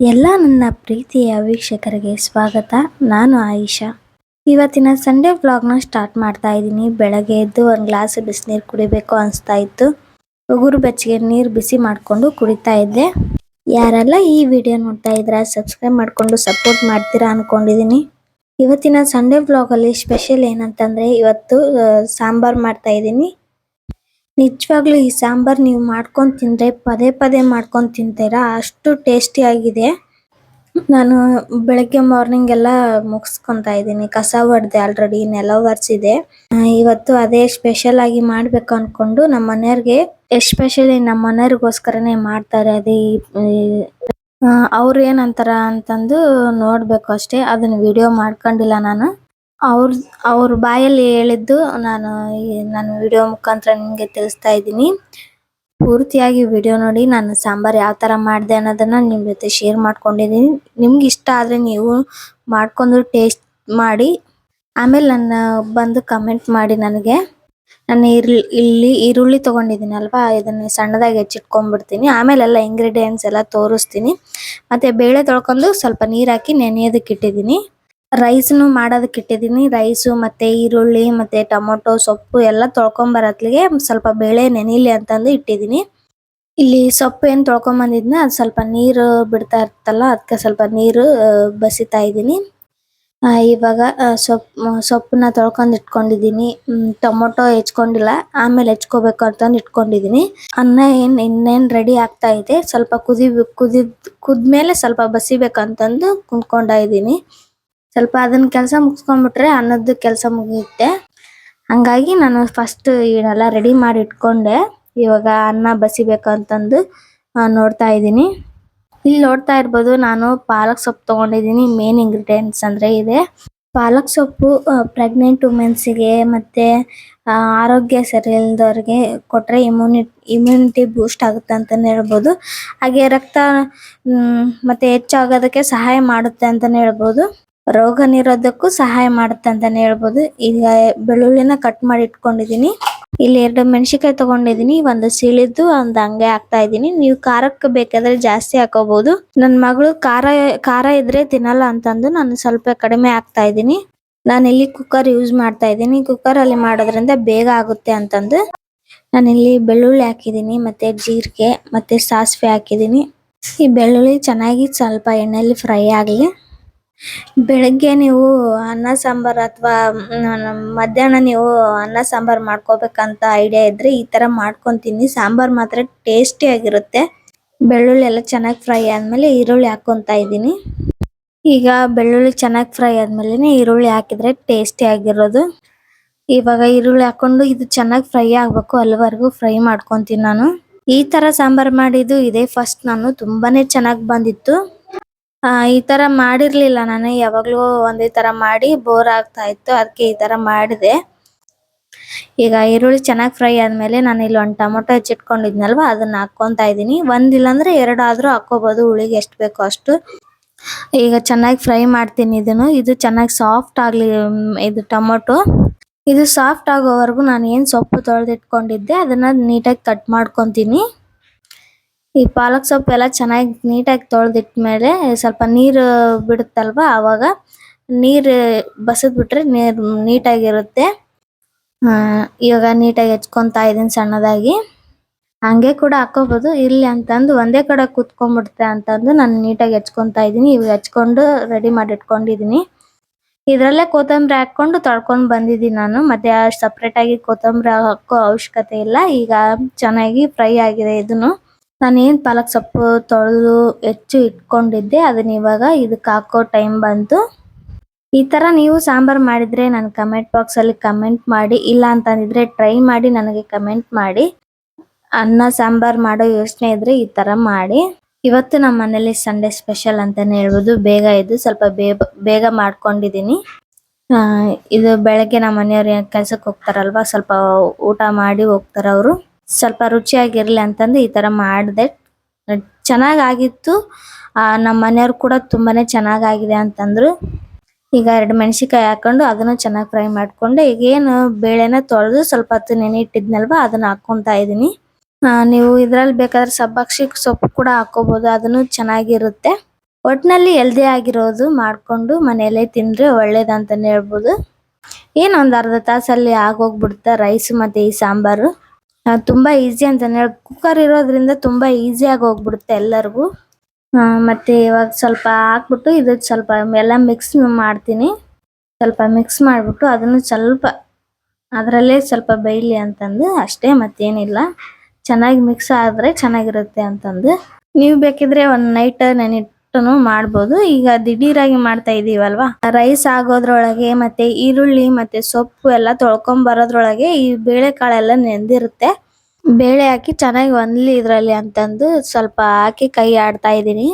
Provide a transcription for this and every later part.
ಎಲ್ಲ ನನ್ನ ಪ್ರೀತಿಯ ವೀಕ್ಷಕರಿಗೆ ಸ್ವಾಗತ. ನಾನು ಆಯಿಷಾ. ಇವತ್ತಿನ ಸಂಡೇ ವ್ಲಾಗ್ನ ಸ್ಟಾರ್ಟ್ ಮಾಡ್ತಾ ಇದ್ದೀನಿ. ಬೆಳಗ್ಗೆ ಎದ್ದು ಒಂದು ಗ್ಲಾಸ್ ಬಿಸಿನೀರು ಕುಡಿಬೇಕು ಅನಿಸ್ತಾ ಇತ್ತು. ಉಗುರು ಬೆಚ್ಚಗೆ ನೀರು ಬಿಸಿ ಮಾಡಿಕೊಂಡು ಕುಡಿತಾ ಇದ್ದೆ. ಯಾರೆಲ್ಲ ಈ ವಿಡಿಯೋ ನೋಡ್ತಾ ಇದ್ರ ಸಬ್ಸ್ಕ್ರೈಬ್ ಮಾಡಿಕೊಂಡು ಸಪೋರ್ಟ್ ಮಾಡ್ತೀರಾ ಅಂದ್ಕೊಂಡಿದ್ದೀನಿ ಇವತ್ತಿನ ಸಂಡೇ ವ್ಲಾಗಲ್ಲಿ ಸ್ಪೆಷಲ್ ಏನಂತಂದ್ರೆ ಇವತ್ತು ಸಾಂಬಾರು ಸಾಂಬಾರ್ ಮಾಡ್ತಾ ಇದ್ದೀನಿ. ನಿಜವಾಗ್ಲೂ ಈ ಸಾಂಬಾರ್ ನೀವು ಮಾಡ್ಕೊಂಡು ತಿಂದ್ರೆ, ಪದೇ ಪದೇ ಮಾಡ್ಕೊಂಡು ತಿಂತೀರಾ? ಅಷ್ಟು ಟೇಸ್ಟಿ ಆಗಿದೆ. ನಾನು ಬೆಳಗ್ಗೆ ಮಾರ್ನಿಂಗ್ ಎಲ್ಲ ಮುಗಿಸ್ಕೊಂತಾ ಇದ್ದೀನಿ. ಕಸ ಹೊಡೆದೆ ಆಲ್ರೆಡಿ ನೆಲ ಒರೆಸಿದೆ. ಇವತ್ತು ಅದೇ ಸ್ಪೆಷಲ್ ಆಗಿ ಮಾಡ್ಬೇಕು ಅನ್ಕೊಂಡು ನಮ್ಮ ಮನೆಯವ್ರಿಗೆ ಎಸ್ಪೆಷಲಿ ನಮ್ಮ ಮನೆಯವ್ರಿಗೋಸ್ಕರನೇ ಮಾಡ್ತಾರೆ ಅದೇ ಅವ್ರು ಏನಂತಾರ ಅಂತಂದು ನೋಡ್ಬೇಕು ಅಷ್ಟೇ. ಅದನ್ನ ವಿಡಿಯೋ ಮಾಡ್ಕೊಂಡಿಲ್ಲ ನಾನು. ಅವ್ರ ಅವ್ರ ಬಾಯಲ್ಲಿ ಹೇಳಿದ್ದು ನಾನು ಈ, ನಾನು ವಿಡಿಯೋ ಮುಖಾಂತರ ನಿಮಗೆ ತಿಳಿಸ್ತಾ ಇದ್ದೀನಿ. ಪೂರ್ತಿಯಾಗಿ ವಿಡಿಯೋ ನೋಡಿ, ನಾನು ಸಾಂಬಾರ್ ಯಾವ ಥರ ಮಾಡಿದೆ ಅನ್ನೋದನ್ನ ನಿಮ್ಮ ಜೊತೆ ಶೇರ್ ಮಾಡ್ಕೊಂಡಿದ್ದೀನಿ. ನಿಮ್ಗೆ ಇಷ್ಟ ಆದರೆ ನೀವು ಮಾಡ್ಕೊಂಡು ಟೇಸ್ಟ್ ಮಾಡಿ. ಆಮೇಲೆ ನನ್ನ ಬಂದು ಕಮೆಂಟ್ ಮಾಡಿ ನನಗೆ. ನಾನು ಇರ್ಲಿ, ಇಲ್ಲಿ ಈರುಳ್ಳಿ ತಗೊಂಡಿದ್ದೀನಿ ಅಲ್ವಾ ಇದನ್ನ ಸಣ್ಣದಾಗಿ ಹೆಚ್ಚಿಟ್ಕೊಂಡ್ಬಿಡ್ತೀನಿ. ಆಮೇಲೆ ಎಲ್ಲ ಇಂಗ್ರೀಡಿಯೆಂಟ್ಸ್ ಎಲ್ಲ ತೋರಿಸ್ತೀನಿ. ಮತ್ತು ಬೇಳೆ ತೊಳ್ಕೊಂಡು ಸ್ವಲ್ಪ ನೀರು ಹಾಕಿ ನೆನೆಯೋದಕ್ಕೆ ಇಟ್ಟಿದ್ದೀನಿ. ರೈಸ್ನು ಮಾಡೋದಕ್ಕೆ ಇಟ್ಟಿದ್ದೀನಿ. ರೈಸು ಮತ್ತೆ ಈರುಳ್ಳಿ ಮತ್ತೆ ಟೊಮೊಟೊ, ಸೊಪ್ಪು ಎಲ್ಲ ತೊಳ್ಕೊಂಬರತ್ಲಿಗೆ ಸ್ವಲ್ಪ ಬೇಳೆ, ನೆನಿಲಿ ಅಂತಂದು ಇಟ್ಟಿದ್ದೀನಿ. ಇಲ್ಲಿ ಸೊಪ್ಪು ಏನು ತೊಳ್ಕೊಂಬಂದಿದ್ನ ಬಂದಿದ್ನ, ಅದ್ ಸ್ವಲ್ಪ ನೀರು ಬಿಡ್ತಾ ಇರ್ತಲ್ಲ ಅದಕ್ಕೆ ಸ್ವಲ್ಪ ನೀರು ಬಸಿತಾ ಇದ್ದೀನಿ. ಇವಾಗ ಸೊಪ್ಪು ಸೊಪ್ಪನ್ನ ತೊಳ್ಕೊಂಡು ಇಟ್ಕೊಂಡಿದ್ದೀನಿ. ಟೊಮೊಟೊ ಹೆಚ್ಕೊಂಡಿಲ್ಲ, ಆಮೇಲೆ ಹೆಚ್ಕೋಬೇಕು ಅಂತಂದು ಇಟ್ಕೊಂಡಿದ್ದೀನಿ. ಅನ್ನ ಏನು, ಇನ್ನೇನು ರೆಡಿ ಆಗ್ತಾ ಇದೆ, ಸ್ವಲ್ಪ ಕುದಿ, ಕುದಿದ್, ಕುದ್ಮೇಲೆ ಸ್ವಲ್ಪ ಬಸಿಬೇಕಂತಂದು ಕುಂತ್ಕೊಂಡ ಇದ್ದೀನಿ. ಸ್ವಲ್ಪ ಅದನ್ನ ಕೆಲಸ ಮುಗಿಸ್ಕೊಂಡ್ಬಿಟ್ರೆ ಅನ್ನದ ಕೆಲಸ ಮುಗಿಯುತ್ತೆ. ಹಂಗಾಗಿ ನಾನು ಫಸ್ಟ್ ಇವನ್ನೆಲ್ಲ ರೆಡಿ ಮಾಡಿ ಇಟ್ಕೊಂಡೆ. ಇವಾಗ ಅನ್ನ ಬಸಿಬೇಕಂತಂದು ಅಂತಂದು ನೋಡ್ತಾ ಇದ್ದೀನಿ. ಇಲ್ಲಿ ನೋಡ್ತಾ ಇರ್ಬೋದು, ನಾನು ಪಾಲಕ್ ಸೊಪ್ಪು ತಗೊಂಡಿದ್ದೀನಿ. ಮೇನ್ ಇಂಗ್ರೀಡಿಯೆಂಟ್ಸ್ ಅಂದ್ರೆ ಇದೆ. ಪಾಲಕ್ ಸೊಪ್ಪು ಪ್ರೆಗ್ನೆಂಟ್ ವುಮೆನ್ಸಿಗೆ ಮತ್ತೆ ಆರೋಗ್ಯ ಸರಿ ಇಲ್ದವ್ರಿಗೆ ಕೊಟ್ರೆ ಇಮ್ಯುನಿ ಇಮ್ಯುನಿಟಿ ಬೂಸ್ಟ್ ಆಗುತ್ತೆ ಅಂತಾನೆ ಹೇಳ್ಬೋದು. ಹಾಗೆ ರಕ್ತ ಮತ್ತೆ ಹೆಚ್ಚಾಗೋದಕ್ಕೆ ಸಹಾಯ ಮಾಡುತ್ತೆ ಅಂತಾನೆ ಹೇಳ್ಬೋದು. ರೋಗ ನಿರೋಧಕ್ಕೂ ಸಹಾಯ ಮಾಡುತ್ತೆ ಅಂತಾನೆ ಹೇಳ್ಬೋದು. ಈಗ ಬೆಳ್ಳುಳ್ಳಿನ ಕಟ್ ಮಾಡಿ ಇಟ್ಕೊಂಡಿದ್ದೀನಿ. ಇಲ್ಲಿ ಎರಡು ಮೆಣಸಿನಕಾಯಿ ತಗೊಂಡಿದ್ದೀನಿ. ಒಂದು ಸೀಳಿದ್ದು ಒಂದು ಹಂಗೆ ಹಾಕ್ತಾ ಇದ್ದೀನಿ. ನೀವು ಖಾರಕ್ಕೆ ಬೇಕಾದ್ರೆ ಜಾಸ್ತಿ ಹಾಕೋಬಹುದು ನನ್ನ ಮಗಳು ಖಾರ ಖಾರ ಇದ್ರೆ ತಿನ್ನಲ್ಲ ಅಂತಂದು ನಾನು ಸ್ವಲ್ಪ ಕಡಿಮೆ ಹಾಕ್ತಾ ಇದ್ದೀನಿ. ನಾನು ಇಲ್ಲಿ ಕುಕ್ಕರ್ ಯೂಸ್ ಮಾಡ್ತಾ ಇದ್ದೀನಿ. ಕುಕ್ಕರ್ ಅಲ್ಲಿ ಮಾಡೋದ್ರಿಂದ ಬೇಗ ಆಗುತ್ತೆ ಅಂತಂದು. ನಾನು ಇಲ್ಲಿ ಬೆಳ್ಳುಳ್ಳಿ ಹಾಕಿದ್ದೀನಿ, ಮತ್ತೆ ಜೀರಿಗೆ, ಮತ್ತೆ ಸಾಸಿವೆ ಹಾಕಿದ್ದೀನಿ. ಈ ಬೆಳ್ಳುಳ್ಳಿ ಚೆನ್ನಾಗಿ ಸ್ವಲ್ಪ ಎಣ್ಣೆಯಲ್ಲಿ ಫ್ರೈ ಆಗಲಿ. ಬೆಳಗ್ಗೆ ನೀವು ಅನ್ನ ಸಾಂಬಾರ್ ಅಥವಾ ಮಧ್ಯಾಹ್ನ ನೀವು ಅನ್ನ ಸಾಂಬಾರ್ ಮಾಡ್ಕೋಬೇಕಂತ ಐಡಿಯಾ ಇದ್ರೆ ಈ ತರ ಮಾಡ್ಕೊತೀನಿ. ಸಾಂಬಾರ್ ಮಾತ್ರ ಟೇಸ್ಟಿ ಆಗಿರುತ್ತೆ. ಬೆಳ್ಳುಳ್ಳಿ ಎಲ್ಲ ಚೆನ್ನಾಗಿ ಫ್ರೈ ಆದ್ಮೇಲೆ ಈರುಳ್ಳಿ ಹಾಕೊಂತ ಇದ್ದೀನಿ. ಈಗ ಬೆಳ್ಳುಳ್ಳಿ ಚೆನ್ನಾಗಿ ಫ್ರೈ ಆದ್ಮೇಲೆ ಈರುಳ್ಳಿ ಹಾಕಿದ್ರೆ ಟೇಸ್ಟಿ ಆಗಿರೋದು. ಇವಾಗ ಈರುಳ್ಳಿ ಹಾಕೊಂಡು ಇದು ಚೆನ್ನಾಗಿ ಫ್ರೈ ಆಗ್ಬೇಕು ಅಲ್ಲಿವರೆಗೂ ಫ್ರೈ ಮಾಡ್ಕೊಂತೀನಿ ನಾನು. ಈ ತರ ಸಾಂಬಾರ್ ಮಾಡಿದ್ದು ಇದೇ ಫಸ್ಟ್ ನಾನು. ತುಂಬಾನೇ ಚೆನ್ನಾಗಿ ಬಂದಿತ್ತು. ಆ, ಈ ತರ ಮಾಡಿರ್ಲಿಲ್ಲ ನಾನು. ಯಾವಾಗ್ಲೂ ಒಂದೇ ತರ ಮಾಡಿ ಬೋರ್ ಆಗ್ತಾ ಇತ್ತು. ಅದಕ್ಕೆ ಈ ತರ ಮಾಡಿದೆ. ಈಗ ಈರುಳ್ಳಿ ಚೆನ್ನಾಗಿ ಫ್ರೈ ಆದ್ಮೇಲೆ ನಾನು ಇಲ್ಲಿ ಒಂದು ಟೊಮೊಟೊ ಹೆಚ್ಚಿಟ್ಕೊಂಡಿದ್ನಲ್ವಾ? ಅದನ್ನ ಹಾಕೊಂತಾ ಇದೀನಿ ಒಂದಿಲ್ಲ ಅಂದ್ರೆ ಎರಡು ಆದ್ರೂ ಹಾಕೋಬಹುದು ಹುಳಿಗೆ ಎಷ್ಟು ಬೇಕೋ ಅಷ್ಟು. ಈಗ ಚೆನ್ನಾಗಿ ಫ್ರೈ ಮಾಡ್ತೀನಿ ಇದನ್ನು. ಇದು ಚೆನ್ನಾಗಿ ಸಾಫ್ಟ್ ಆಗ್ಲಿ ಇದು ಟೊಮೊಟೊ. ಇದು ಸಾಫ್ಟ್ ಆಗೋವರೆಗೂ ನಾನು ಏನ್ ಸೊಪ್ಪು ತೊಳೆದಿಟ್ಕೊಂಡಿದ್ದೆ ಅದನ್ನ ನೀಟಾಗಿ ಕಟ್ ಮಾಡ್ಕೊಂತೀನಿ. ಈ ಪಾಲಕ್ ಸೊಪ್ಪು ಎಲ್ಲ ಚೆನ್ನಾಗಿ ನೀಟಾಗಿ ತೊಳೆದಿಟ್ಮೇಲೆ ಸ್ವಲ್ಪ ನೀರು ಬಿಡುತ್ತಲ್ವಾ? ಅವಾಗ ನೀರು ಬಸದ್ಬಿಟ್ರೆ ನೀರ್ ನೀಟಾಗಿರುತ್ತೆ. ಆ, ಇವಾಗ ನೀಟಾಗಿ ಹೆಚ್ಕೊಂತಾ ಇದೀನಿ ಸಣ್ಣದಾಗಿ. ಹಂಗೆ ಕೂಡ ಹಾಕೋಬಹುದು ಇಲ್ಲಿ ಅಂತಂದು ಒಂದೇ ಕಡೆ ಕುತ್ಕೊಂಡ್ಬಿಡುತ್ತೆ ಅಂತಂದು ನಾನು ನೀಟಾಗಿ ಹೆಚ್ಕೊಂತಾ ಇದೀನಿ. ಇವಾಗ ಹೆಚ್ಕೊಂಡು ರೆಡಿ ಮಾಡಿ ಇಟ್ಕೊಂಡಿದೀನಿ ಇದರಲ್ಲೇ ಕೊತ್ತಂಬರಿ ಹಾಕೊಂಡು ತೊಳ್ಕೊಂಡು ಬಂದಿದ್ದೀನಿ ನಾನು. ಮತ್ತೆ ಸಪ್ರೇಟ್ ಆಗಿ ಕೊತ್ತಂಬರಿ ಹಾಕೋ ಅವಶ್ಯಕತೆ ಇಲ್ಲ. ಈಗ ಚೆನ್ನಾಗಿ ಫ್ರೈ ಆಗಿದೆ ಇದನ್ನು. ನಾನು ಏನ್ ಪಾಲಕ್ ಸೊಪ್ಪು ತೊಳೆದು ಹೆಚ್ಚು ಇಟ್ಕೊಂಡಿದ್ದೆ ಅದನ್ನ ಇವಾಗ ಇದಕ್ಕೆ ಹಾಕೋ ಟೈಮ್ ಬಂತು. ಈ ತರ ನೀವು ಸಾಂಬಾರ್ ಮಾಡಿದ್ರೆ ನನ್ನ ಕಮೆಂಟ್ ಬಾಕ್ಸ್ ಅಲ್ಲಿ ಕಮೆಂಟ್ ಮಾಡಿ ಇಲ್ಲ ಅಂತಂದಿದ್ರೆ ಟ್ರೈ ಮಾಡಿ ನನಗೆ ಕಮೆಂಟ್ ಮಾಡಿ. ಅನ್ನ ಸಾಂಬಾರ್ ಮಾಡೋ ಯೋಚನೆ ಇದ್ರೆ ಈ ತರ ಮಾಡಿ. ಇವತ್ತು ನಮ್ಮ ಮನೇಲಿ ಸಂಡೇ ಸ್ಪೆಷಲ್ ಅಂತಾನೆ ಹೇಳ್ಬೋದು. ಬೇಗ ಇದು ಸ್ವಲ್ಪ ಬೇಗ ಆ, ಇದು ಬೆಳಗ್ಗೆ ನಮ್ಮ ಮನೆಯವ್ರು ಕೆಲಸಕ್ಕೆ ಹೋಗ್ತಾರಲ್ವಾ ಸ್ವಲ್ಪ ಊಟ ಮಾಡಿ ಹೋಗ್ತಾರೆ ಅವರು ಸ್ವಲ್ಪ ರುಚಿಯಾಗಿರಲಿ ಅಂತಂದು ಈ ತರ ಮಾಡಿದೆ. ಚೆನ್ನಾಗಾಗಿತ್ತು. ನಮ್ಮ ಮನೆಯವ್ರು ಕೂಡ ತುಂಬಾನೇ ಚೆನ್ನಾಗಾಗಿದೆ ಅಂತಂದ್ರು. ಈಗ ಎರಡು ಮೆಣಸಿನಕಾಯಿ ಹಾಕೊಂಡು ಅದನ್ನು ಚೆನ್ನಾಗಿ ಫ್ರೈ ಮಾಡ್ಕೊಂಡು. ಈಗ ಏನು ಬೇಳೆನ ತೊಳೆದು ಸ್ವಲ್ಪ ಹೊತ್ತು ನೆನೆ ಇಟ್ಟಿದ್ನಲ್ವಾ ಅದನ್ನ ಇದ್ದೀನಿ. ಇದೀನಿ ಆ, ನೀವು ಇದರಲ್ಲಿ ಬೇಕಾದ್ರೆ ಸಬ್ಬಕ್ಷಿ ಸೊಪ್ಪು ಕೂಡ ಹಾಕೋಬೋದು ಅದನ್ನು ಚೆನ್ನಾಗಿರುತ್ತೆ. ಒಟ್ಟಿನಲ್ಲಿ ಹೆಲ್ದಿ ಆಗಿರೋದು ಮಾಡ್ಕೊಂಡು ಮನೆಯಲ್ಲೇ ತಿಂದ್ರೆ ಒಳ್ಳೇದಂತಲೇ ಹೇಳ್ಬೋದು. ಏನೊಂದು ಅರ್ಧ ತಾಸಲ್ಲಿ ಆಗೋಗ್ಬಿಡ್ತಾ ರೈಸ್ ಮತ್ತೆ ಈ ಸಾಂಬಾರು. ತುಂಬಾ ಈಸಿ ಅಂತಾನೆ ಹೇಳಿ ಕುಕ್ಕರ್ ಇರೋದ್ರಿಂದ ತುಂಬಾ ಆಗಿ ಹೋಗ್ಬಿಡುತ್ತೆ ಎಲ್ಲರಿಗೂ. ಮತ್ತೆ ಇವಾಗ ಸ್ವಲ್ಪ ಹಾಕ್ಬಿಟ್ಟು ಇದು ಸ್ವಲ್ಪ ಎಲ್ಲ ಮಿಕ್ಸ್ ಮಾಡ್ತೀನಿ. ಸ್ವಲ್ಪ ಮಿಕ್ಸ್ ಮಾಡಿಬಿಟ್ಟು ಅದನ್ನು ಸ್ವಲ್ಪ ಅದರಲ್ಲೇ ಸ್ವಲ್ಪ ಬೇಯಲಿ ಅಂತಂದು ಅಷ್ಟೇ ಮತ್ತೇನಿಲ್ಲ. ಚೆನ್ನಾಗಿ ಮಿಕ್ಸ್ ಆದ್ರೆ ಚೆನ್ನಾಗಿರುತ್ತೆ ಅಂತಂದು. ನೀವು ಬೇಕಿದ್ರೆ ಒಂದು ನೈಟ್ ನೆನಿಟ್ಟನು ಮಾಡ್ಬೋದು. ಈಗ ದಿಢೀರಾಗಿ ಮಾಡ್ತಾ ಇದೀವಲ್ವಾ? ರೈಸ್ ಆಗೋದ್ರೊಳಗೆ ಮತ್ತೆ ಈರುಳ್ಳಿ ಮತ್ತೆ ಸೊಪ್ಪು ಎಲ್ಲ ತೊಳ್ಕೊಂಡ್ ಬರೋದ್ರೊಳಗೆ ಈ ಬೇಳೆಕಾಳೆಲ್ಲ ನೆಂದಿರುತ್ತೆ. ಬೇಳೆ ಹಾಕಿ ಚೆನ್ನಾಗಿ ಒಂದ್ಲಿ ಇದ್ರಲ್ಲಿ ಅಂತಂದು ಸ್ವಲ್ಪ ಹಾಕಿ ಕೈ ಆಡ್ತಾ ಇದ್ದೀನಿ.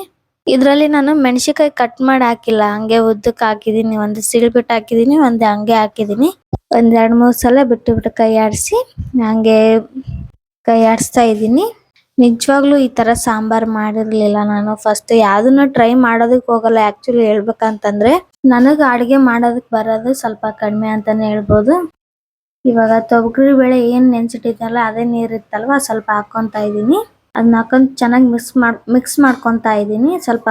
ಇದ್ರಲ್ಲಿ ನಾನು ಮೆಣಸಿಕಾಯಿ ಕಟ್ ಮಾಡಿ ಹಾಕಿಲ್ಲ. ಹಂಗೆ ಉದ್ದಕ್ಕೆ ಹಾಕಿದ್ದೀನಿ. ಒಂದು ಸಿಳ್ಬಿಟ್ಟು ಹಾಕಿದ್ದೀನಿ, ಒಂದು ಹಂಗೆ ಹಾಕಿದ್ದೀನಿ. ಒಂದ್ ಎರಡು ಮೂರು ಸಲ ಬಿಟ್ಟು ಬಿಟ್ಟು ಕೈ ಆಡಿಸಿ ಹಂಗೆ ಕೈ ಆಡಿಸ್ತಾ ಇದೀನಿ ನಿಜವಾಗ್ಲೂ ಈ ತರ ಸಾಂಬಾರ್ ಮಾಡಿರ್ಲಿಲ್ಲ ನಾನು. ಫಸ್ಟ್ ಯಾವ್ದನ್ನ ಟ್ರೈ ಮಾಡೋದಕ್ ಹೋಗಲ್ಲ. ಆಕ್ಚುಲಿ ಹೇಳ್ಬೇಕಂತಂದ್ರೆ ನನಗ್ ಅಡ್ಗೆ ಮಾಡೋದಕ್ ಬರೋದು ಸ್ವಲ್ಪ ಕಡಿಮೆ ಅಂತಾನೆ ಹೇಳ್ಬೋದು. ಇವಾಗ ತೊಗರಿ ಬೆಳೆ ಏನ್ ನೆನ್ಸಿಟ್ಟಿದ್ದಲ್ಲ ಅದೇ ನೀರ್ ಇತ್ತಲ್ವಾ? ಸ್ವಲ್ಪ ಹಾಕೊಂತ ಇದೀನಿ ಅದನ್ನ ಹಾಕೊಂಡ್ ಚೆನ್ನಾಗಿ ಮಿಕ್ಸ್ ಮಾಡ್ ಮಿಕ್ಸ್ ಮಾಡ್ಕೊಂತ ಇದೀನಿ ಸ್ವಲ್ಪ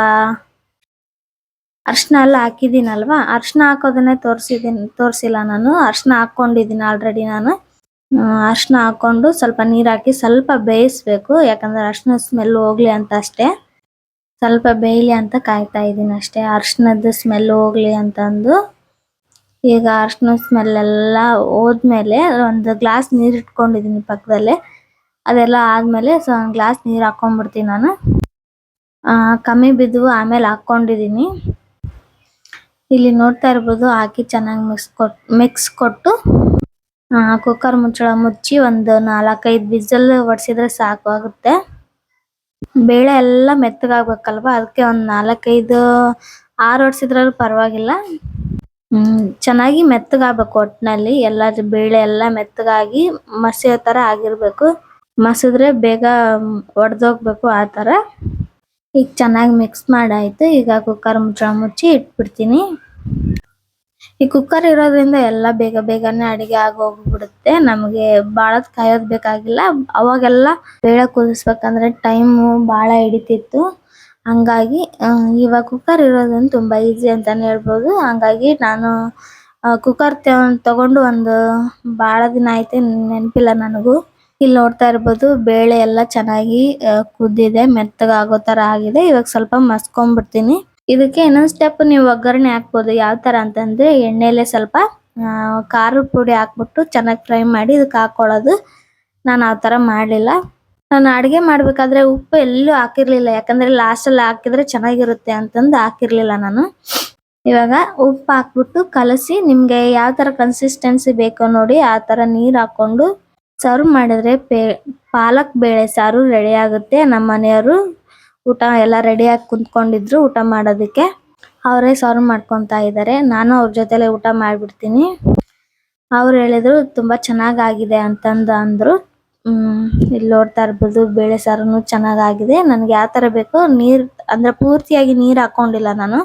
ಅರ್ಶಿನ ಎಲ್ಲ ಹಾಕಿದೀನಲ್ವಾ ಅರ್ಶಿನ ಹಾಕೋದನ್ನೇ ತೋರ್ಸಿದೀನಿ, ತೋರ್ಸಿಲ್ಲ ನಾನು. ಅರ್ಶಿನ ಹಾಕೊಂಡಿದೀನಿ ಆಲ್ರೆಡಿ ನಾನು. ಅರ್ಶಿನ ಹಾಕೊಂಡು ಸ್ವಲ್ಪ ನೀರ್ ಹಾಕಿ ಸ್ವಲ್ಪ ಬೇಯಿಸ್ಬೇಕು. ಯಾಕಂದ್ರೆ ಅರಶಿನ ಸ್ಮೆಲ್ ಹೋಗ್ಲಿ ಅಂತ ಅಷ್ಟೇ. ಸ್ವಲ್ಪ ಬೇಯಲಿ ಅಂತ ಕಾಯ್ತಾ ಇದೀನಿ ಅಷ್ಟೇ. ಅರಶಿನದ ಸ್ಮೆಲ್ ಹೋಗ್ಲಿ ಅಂತಂದು ಈಗ ಅರಶಿನ ಸ್ಮೆಲ್ ಎಲ್ಲ ಹೋದ್ಮೇಲೆ ಒಂದು ಗ್ಲಾಸ್ ನೀರು ಇಟ್ಕೊಂಡಿದ್ದೀನಿ ಪಕ್ಕದಲ್ಲೇ. ಅದೆಲ್ಲ ಆದ್ಮೇಲೆ ಸೊ ಒಂದು ಗ್ಲಾಸ್ ನೀರು ಹಾಕೊಂಡ್ಬಿಡ್ತೀನಿ ನಾನು. ಕಮ್ಮಿ ಬಿದ್ದು ಆಮೇಲೆ ಹಾಕೊಂಡಿದೀನಿ ಇಲ್ಲಿ ನೋಡ್ತಾ ಇರ್ಬೋದು, ಹಾಕಿ ಚೆನ್ನಾಗಿ ಮಿಕ್ಸ್ ಕೊಟ್, ಮಿಕ್ಸ್ ಕೊಟ್ಟು ಕುಕ್ಕರ್ ಮುಚ್ಚಳ ಮುಚ್ಚಿ ಒಂದು ನಾಲ್ಕೈದು ವಿಸಿಲ್ ಹೊಡ್ಸಿದ್ರೆ ಸಾಕು ಆಗುತ್ತೆ. ಬೇಳೆ ಎಲ್ಲ ಮೆತ್ತಗಾಗ್ಬೇಕಲ್ವಾ? ಅದಕ್ಕೆ ಒಂದ್ ನಾಲ್ಕೈದು ಆರು ಹೊಡ್ಸಿದ್ರೂ ಪರವಾಗಿಲ್ಲ. ಚೆನ್ನಾಗಿ ಮೆತ್ತಗಾಗಬೇಕು ಒಟ್ಟಿನಲ್ಲಿ ಎಲ್ಲ ಬೇಳೆ ಎಲ್ಲ ಮೆತ್ತಗಾಗಿ ಮಸಿಯೋ ತರ ಆಗಿರ್ಬೇಕು. ಮಸಿದ್ರೆ ಬೇಗ ಒಡ್ದೋಗ್ಬೇಕು ಆ ತರ. ಈಗ ಚೆನ್ನಾಗಿ ಮಿಕ್ಸ್ ಮಾಡಾಯ್ತು. ಈಗ ಕುಕ್ಕರ್ ಮುಚ್ಚಳ ಮುಚ್ಚಿ ಇಟ್ಬಿಡ್ತೀನಿ. ಈ ಕುಕ್ಕರ್ ಇರೋದ್ರಿಂದ ಎಲ್ಲ ಬೇಗ ಬೇಗನೆ ಅಡಿಗೆ ಆಗೋಗ್ಬಿಡುತ್ತೆ. ನಮಗೆ ಬಹಳ ಕಾಯೋದ್ ಬೇಕಾಗಿಲ್ಲ. ಅವಾಗೆಲ್ಲ ಬೇಳೆ ಕುದಿಸ್ಬೇಕಂದ್ರೆ ಟೈಮ್ ಬಹಳ ಹಿಡಿತಿತ್ತು. ಹಂಗಾಗಿ ಇವಾಗ ಕುಕ್ಕರ್ ಇರೋದ್ರಿಂದ ತುಂಬಾ ಈಸಿ ಅಂತಾನೆ ಹೇಳ್ಬೋದು. ಹಂಗಾಗಿ ನಾನು ಕುಕ್ಕರ್ ತಗೊಂಡು ಒಂದು ಬಹಳ ದಿನ ಆಯ್ತು, ನೆನಪಿಲ್ಲ ನನಗೂ. ಇಲ್ಲಿ ನೋಡ್ತಾ ಇರ್ಬೋದು, ಬೇಳೆ ಎಲ್ಲ ಚೆನ್ನಾಗಿ ಕುದ್ದಿದೆ ಮೆತ್ತಗೆ ಆಗೋ ತರ ಆಗಿದೆ. ಇವಾಗ ಸ್ವಲ್ಪ ಮಸ್ಕೊಂಡ್ಬಿಡ್ತೀನಿ. ಇದಕ್ಕೆ ಇನ್ನೊಂದು ಸ್ಟೆಪ್ ನೀವು ಒಗ್ಗರಣೆ ಹಾಕ್ಬೋದು. ಯಾವ ತರ ಅಂತಂದ್ರೆ ಎಣ್ಣೆಲೆ ಸ್ವಲ್ಪ ಖಾರದ ಪುಡಿ ಹಾಕ್ಬಿಟ್ಟು ಚೆನ್ನಾಗಿ ಫ್ರೈ ಮಾಡಿ ಇದಕ್ಕೆ ಹಾಕ್ಕೊಳ್ಳೋದು ನಾನು ಆ ತರ ಮಾಡಲಿಲ್ಲ. ನಾನು ಅಡಿಗೆ ಮಾಡಬೇಕಾದ್ರೆ ಉಪ್ಪು ಎಲ್ಲೂ ಹಾಕಿರಲಿಲ್ಲ. ಯಾಕಂದ್ರೆ ಲಾಸ್ಟ್ ಅಲ್ಲಿ ಹಾಕಿದ್ರೆ ಚೆನ್ನಾಗಿರುತ್ತೆ ಅಂತಂದು ಹಾಕಿರಲಿಲ್ಲ ನಾನು. ಇವಾಗ ಉಪ್ಪು ಹಾಕ್ಬಿಟ್ಟು ಕಲಸಿ ನಿಮಗೆ ಯಾವ ತರ ಕನ್ಸಿಸ್ಟೆನ್ಸಿ ಬೇಕೋ ನೋಡಿ ಆ ತರ ನೀರು ಹಾಕೊಂಡು ಸರ್ವ್ ಮಾಡಿದ್ರೆ ಪೇ, ಪಾಲಕ್ ಬೇಳೆ ಸಾರು ರೆಡಿ ಆಗುತ್ತೆ. ನಮ್ಮ ಮನೆಯವರು ಊಟ ಎಲ್ಲ ರೆಡಿಯಾಗಿ ಕುಂತ್ಕೊಂಡಿದ್ರು ಊಟ ಮಾಡೋದಕ್ಕೆ. ಅವರೇ ಸರ್ವ್ ಮಾಡ್ಕೊಂತಾ ಇದ್ದಾರೆ ನಾನು ಅವ್ರ ಜೊತೆಲೆ ಊಟ ಮಾಡ್ಬಿಡ್ತೀನಿ. ಅವ್ರು ಹೇಳಿದ್ರು, ತುಂಬಾ ಚೆನ್ನಾಗಾಗಿದೆ ಅಂತಂದು ಅಂದ್ರು. ಇಲ್ಲಿ ನೋಡ್ತಾ ಇರ್ಬೋದು, ಬೇಳೆ ಸಾರುನು ಚೆನ್ನಾಗಾಗಿದೆ. ನನಗೆ ಯಾವ ತರ ಬೇಕು ನೀರ್, ಅಂದ್ರೆ ಪೂರ್ತಿಯಾಗಿ ನೀರ್ ಹಾಕೊಂಡಿಲ್ಲ ನಾನು.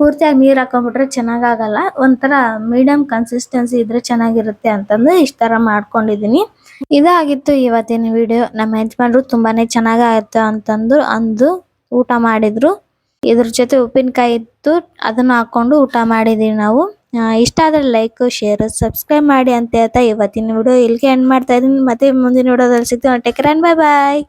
ಪೂರ್ತಿಯಾಗಿ ನೀರ್ ಹಾಕೊಂಡ್ಬಿಟ್ರೆ ಚೆನ್ನಾಗಾಗಲ್ಲ. ಒಂಥರ ಮೀಡಿಯಂ ಕನ್ಸಿಸ್ಟೆನ್ಸಿ ಇದ್ರೆ ಚೆನ್ನಾಗಿರುತ್ತೆ ಅಂತಂದು ಇಷ್ಟ ತರ ಮಾಡ್ಕೊಂಡಿದೀನಿ. ಇದಾಗಿತ್ತು ಇವತ್ತಿನ ವಿಡಿಯೋ ನಮ್ಮ ಯಜಮಾನ್ರು ತುಂಬಾನೇ ಚೆನ್ನಾಗಾಯ್ತು ಅಂತಂದು, ಅಂದು ಊಟ ಮಾಡಿದ್ರು. ಇದ್ರ ಜೊತೆ ಉಪ್ಪಿನಕಾಯಿ ಇತ್ತು, ಅದನ್ನ ಹಾಕೊಂಡು ಊಟ ಮಾಡಿದೀವಿ ನಾವು. ಇಷ್ಟ ಆದ್ರೆ ಲೈಕ್ ಶೇರ್ ಸಬ್ಸ್ಕ್ರೈಬ್ ಮಾಡಿ ಅಂತ ಹೇಳ್ತಾ ಇವತ್ತಿನ ವಿಡಿಯೋ ಇಲ್ಲಿಗೆ ಎಂಡ್ ಮಾಡ್ತಾ ಇದೀನಿ ಮತ್ತೆ ಮುಂದಿನ ವಿಡಿಯೋದಲ್ಲಿ ಸಿಗ್ತೀವಿ ಟೇಕ್ ಬಾಯ್ ಬಾಯ್